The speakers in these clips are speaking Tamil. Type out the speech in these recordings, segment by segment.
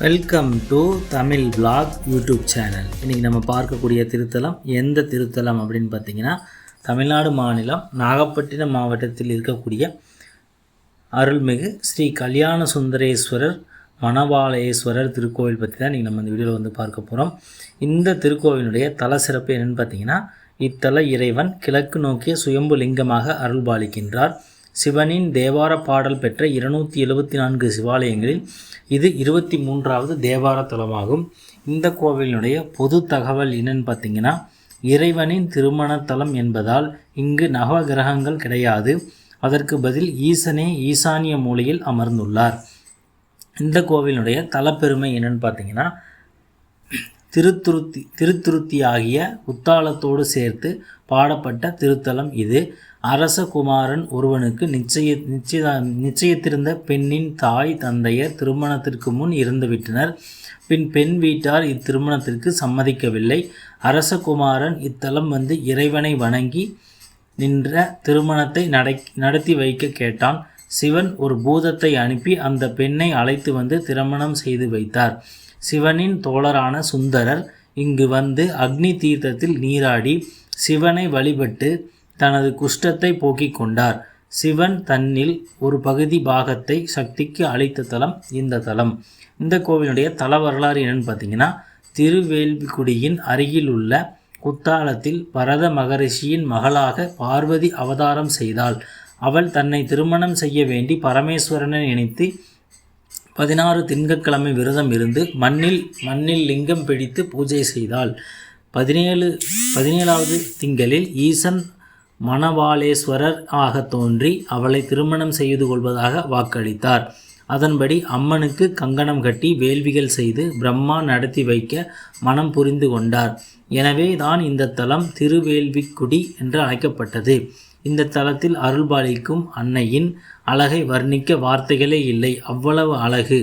Welcome to Tamil blog YouTube channel இன்றைக்கி நம்ம பார்க்கக்கூடிய திருத்தலம் எந்த திருத்தலம் அப்படின்னு பார்த்தீங்கன்னா தமிழ்நாடு மாநிலம் நாகப்பட்டினம் மாவட்டத்தில் இருக்கக்கூடிய அருள்மிகு ஸ்ரீ கல்யாண சுந்தரேஸ்வரர் மணவாளேஸ்வரர் திருக்கோவில் பற்றி தான் இன்றைக்கி நம்ம இந்த வீடியோவில் வந்து பார்க்க போகிறோம் இந்த திருக்கோவிலுடைய தல சிறப்பு என்னென்னு பார்த்தீங்கன்னா இத்தல இறைவன் கிழக்கு நோக்கிய சுயம்பு லிங்கமாக அருள்பாலிக்கின்றார். சிவனின் தேவார பாடல் பெற்ற இருநூற்றி எழுபத்தி நான்கு சிவாலயங்களில் இது இருபத்தி மூன்றாவது தேவார தலமாகும். இந்த கோவிலினுடைய பொது தகவல் என்னன்னு பார்த்தீங்கன்னா இறைவனின் திருமண தலம் என்பதால் இங்கு நவகிரகங்கள் கிடையாது. அதற்கு பதில் ஈசனே ஈசானிய மூலையில் அமர்ந்துள்ளார். இந்த கோவிலினுடைய தலப்பெருமை என்னன்னு பார்த்தீங்கன்னா திருத்துருத்தி திருத்துருத்தி ஆகிய உத்தாளத்தோடு சேர்த்து பாடப்பட்ட திருத்தலம் இது. அரசகுமாரன் ஒருவனுக்கு நிச்சய நிச்சய நிச்சயத்திருந்த பெண்ணின் தாய் தந்தையர் திருமணத்திற்கு முன் இறந்துவிட்டனர் பின் பெண் வீட்டார் இத்திருமணத்திற்கு சம்மதிக்கவில்லை. அரசகுமாரன் இத்தலம் வந்து இறைவனை வணங்கி நின்ற திருமணத்தை நடத்தி வைக்க கேட்டான். சிவன் ஒரு பூதத்தை அனுப்பி அந்த பெண்ணை அழைத்து வந்து திருமணம் செய்து வைத்தார். சிவனின் தோழரான சுந்தரர் இங்கு வந்து அக்னி தீர்த்தத்தில் நீராடி சிவனை வழிபட்டு தனது குஷ்டத்தை போக்கிக் கொண்டார். சிவன் தன்னில் ஒரு பகுதி பாகத்தை சக்திக்கு அளித்த தலம் இந்த தலம். இந்த கோவிலுடைய தல வரலாறு என்னன்னு பார்த்தீங்கன்னா திருவேல்விக்குடியின் அருகில் உள்ள குத்தாலத்தில் பரத மகரிஷியின் மகளாக பார்வதி அவதாரம் செய்தாள். அவள் தன்னை திருமணம் செய்ய வேண்டி பரமேஸ்வரனை நினைத்து பதினாறு திங்கட்கிழமை விரதம் இருந்து மண்ணில் மண்ணில் லிங்கம் பிடித்து பூஜை செய்தாள் பதினேழு பதினேழாவது திங்களில் ஈசன் மணவாளேஸ்வரர் ஆக தோன்றி அவளை திருமணம் செய்து கொள்வதாக வாக்களித்தார். அதன்படி அம்மனுக்கு கங்கணம் கட்டி வேள்விகள் செய்து பிரம்மா நடத்தி வைக்க மனம் புரிந்து கொண்டார். எனவே தான் இந்த தலம் திருவேள்விக்குடி என்று அழைக்கப்பட்டது. இந்த தலத்தில் அருள்பாலிக்கும் அன்னையின் அழகை வர்ணிக்க வார்த்தைகளே இல்லை. அவ்வளவு அழகு.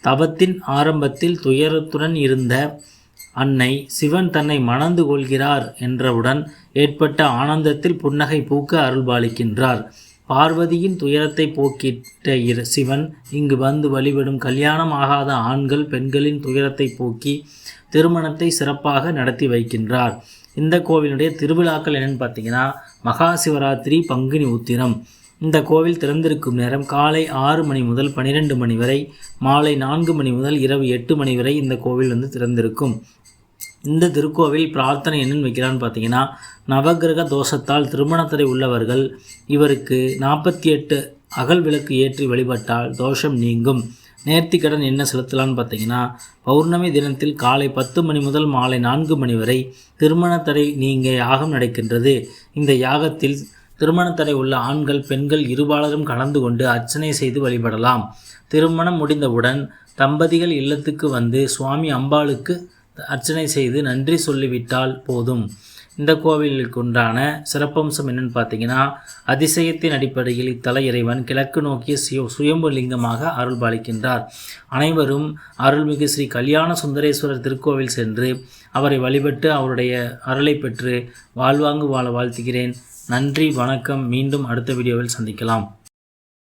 தவத்தின் ஆரம்பத்தில் துயரத்துடன் இருந்த அன்னை சிவன் தன்னை மணந்து கொள்கிறார் என்றவுடன் ஏற்பட்ட ஆனந்தத்தில் புன்னகை பூக்க அருள்பாலிக்கின்றார். பார்வதியின் துயரத்தை போக்கிட்ட இர சிவன் இங்கு வந்து வழிபடும் கல்யாணம் ஆகாத ஆண்கள் பெண்களின் துயரத்தை போக்கி திருமணத்தை சிறப்பாக நடத்தி வைக்கின்றார். இந்த கோவிலுடைய திருவிழாக்கள் என்னென்னு பார்த்தீங்கன்னா மகா சிவராத்திரி பங்குனி உத்திரம். இந்த கோவில் திறந்திருக்கும் நேரம் காலை ஆறு மணி முதல் பன்னிரெண்டு மணி வரை மாலை நான்கு மணி முதல் இரவு எட்டு மணி வரை இந்த கோவில் வந்து திறந்திருக்கும். இந்த திருக்கோவில் பிரார்த்தனை என்னென்னு வைக்கிறான்னு பார்த்தீங்கன்னா நவகிரக தோஷத்தால் திருமணத்தடை உள்ளவர்கள் இவருக்கு நாற்பத்தி எட்டு அகல் விளக்கு ஏற்றி வழிபட்டால் தோஷம் நீங்கும். நேர்த்தி கடன் என்ன செலுத்தலான்னு பார்த்தீங்கன்னா பௌர்ணமி தினத்தில் காலை பத்து மணி முதல் மாலை நான்கு மணி வரை திருமணத்தடை நீங்க யாகம் நடக்கின்றது. இந்த யாகத்தில் திருமணத்தடை உள்ள ஆண்கள் பெண்கள் இருபாலரும் கலந்து கொண்டு அர்ச்சனை செய்து வழிபடலாம். திருமணம் முடிந்தவுடன் தம்பதிகள் இல்லத்துக்கு வந்து சுவாமி அம்பாளுக்கு அர்ச்சனை செய்து நன்றி சொல்லிவிட்டால் போதும். இந்த கோவிலுக்கு உண்டான சிறப்பம்சம் என்னென்னு பார்த்தீங்கன்னா அதிசயத்தின் அடிப்படையில் இத்தல இறைவன் கிழக்கு நோக்கிய சுய சுயம்பு லிங்கமாக அருள் பாலிக்கின்றார். அனைவரும் அருள்மிகு ஸ்ரீ கல்யாண சுந்தரேஸ்வரர் திருக்கோவில் சென்று அவரை வழிபட்டு அவருடைய அருளை பெற்று வாழ்வாங்கு வாழ வாழ்த்துகிறேன். நன்றி வணக்கம். மீண்டும் அடுத்த வீடியோவில் சந்திக்கலாம்.